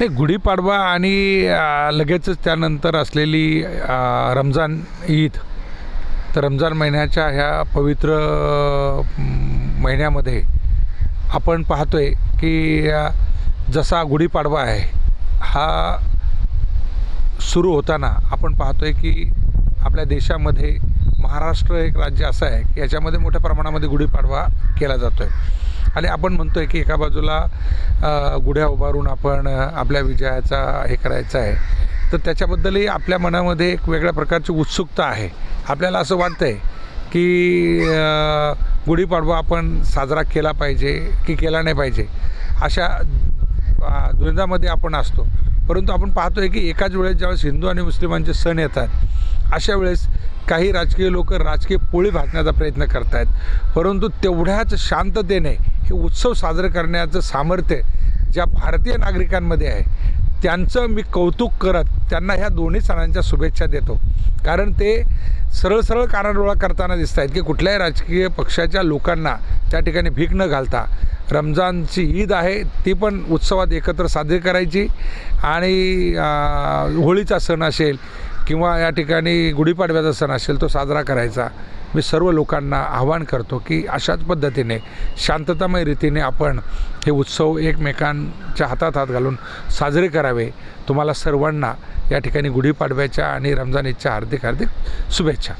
नाही गुढीपाडवा आणि लगेचच त्यानंतर असलेली रमजान ईद. तर रमजान महिन्याच्या ह्या पवित्र महिन्यामध्ये आपण पाहतोय की जसा गुढीपाडवा आहे हा सुरू होताना आपण पाहतोय की आपल्या देशामध्ये महाराष्ट्र एक राज्य असं आहे की याच्यामध्ये मोठ्या प्रमाणामध्ये गुढीपाडवा केला जातो आहे आणि आपण म्हणतोय की एका बाजूला गुढ्या उभारून आपण आपल्या विजयाचा हे करायचं आहे. तर त्याच्याबद्दलही आपल्या मनामध्ये एक वेगळ्या प्रकारची उत्सुकता आहे. आपल्याला असं वाटतं आहे की गुढीपाडवा आपण साजरा केला पाहिजे की केला नाही पाहिजे अशा द्वंद्वामध्ये आपण असतो. परंतु आपण पाहतोय की एकाच वेळेस ज्यावेळेस हिंदू आणि मुस्लिमांचे सण येतात अशा वेळेस काही राजकीय लोक राजकीय पोळी भाजण्याचा प्रयत्न करत आहेत परंतु तेवढ्याच शांततेने हे उत्सव साजरे करण्याचं सामर्थ्य ज्या भारतीय नागरिकांमध्ये आहे त्यांचं मी कौतुक करत त्यांना ह्या दोन्ही सणांच्या शुभेच्छा देतो. कारण ते सरळ सरळ कानाडोळा करताना दिसत आहेत की कुठल्याही राजकीय पक्षाच्या लोकांना त्या ठिकाणी भीक न घालता रमजानची ईद आहे ती पण उत्सवात एकत्र साजरी करायची आणि होळीचा सण असेल किंवा या ठिकाणी गुढीपाडव्याचा सण असेल तो साजरा करायचा. मी सर्व लोकांना आवाहन करतो की अशाच पद्धतीने शांततामय रीतीने आपण हे उत्सव एकमेकांच्या हातात हात घालून साजरे करावे. तुम्हाला सर्वांना या ठिकाणी गुढीपाडव्याच्या आणि रमजान ईदच्या हार्दिक हार्दिक शुभेच्छा.